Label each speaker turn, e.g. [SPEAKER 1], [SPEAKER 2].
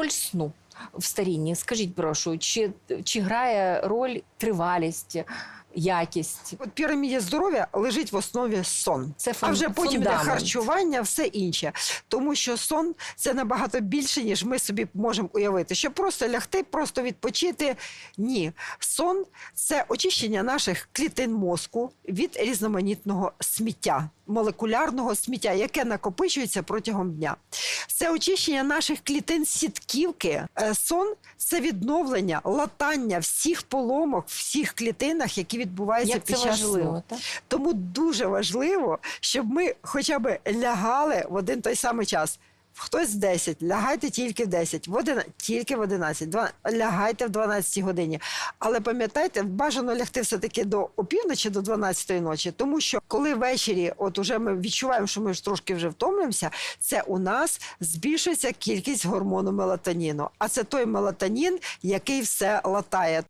[SPEAKER 1] роль сну в старінні? Скажіть, прошу, чи, чи грає роль тривалість, якість?
[SPEAKER 2] От піраміді здоров'я лежить в основі сон.
[SPEAKER 1] Це
[SPEAKER 2] А вже потім
[SPEAKER 1] фундамент.
[SPEAKER 2] харчування, все інше. Тому що сон це набагато більше, ніж ми собі можемо уявити. Щоб просто лягти, просто відпочити. Ні. Сон це очищення наших клітин мозку від різноманітного сміття, молекулярного сміття, яке накопичується протягом дня. Це очищення наших клітин сітківки. Е, Сон це відновлення, латання всіх поломок, всіх клітинах, які відбуваються
[SPEAKER 1] Як це
[SPEAKER 2] під час сну.
[SPEAKER 1] важливо, так?
[SPEAKER 2] Тому дуже важливо, щоб ми хоча б лягали в один той самий час. Хтось в 10, лягайте тільки в 10, в 11, тільки в 11, два- лягайте в 12 годині. Але пам'ятайте, бажано лягти все-таки до опівночі, до 12 ночі, тому що коли ввечері, от уже ми відчуваємо, що ми ж трошки вже втомлюємося, це у нас збільшується кількість гормону мелатоніну. А це той мелатонін, який все латає.